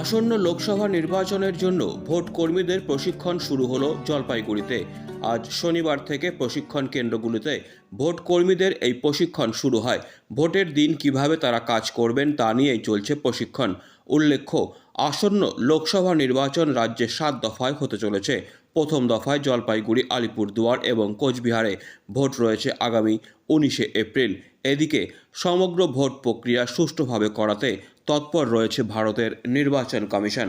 আসন্ন লোকসভা নির্বাচনের জন্য ভোট কর্মীদের প্রশিক্ষণ শুরু হলো জলপাইগুড়িতে। আজ শনিবার থেকে প্রশিক্ষণ কেন্দ্রগুলিতে ভোট কর্মীদের এই প্রশিক্ষণ শুরু হয়। ভোটের দিন কীভাবে তারা কাজ করবেন তা নিয়েই চলছে প্রশিক্ষণ। উল্লেখ্য, আসন্ন লোকসভা নির্বাচন রাজ্যে সাত দফায় হতে চলেছে। প্রথম দফায় জলপাইগুড়ি, আলিপুরদুয়ার এবং কোচবিহারে ভোট রয়েছে আগামী উনিশে এপ্রিল। এদিকে সমগ্র ভোট প্রক্রিয়া সুষ্ঠুভাবে করাতে তৎপর রয়েছে ভারতের নির্বাচন কমিশন।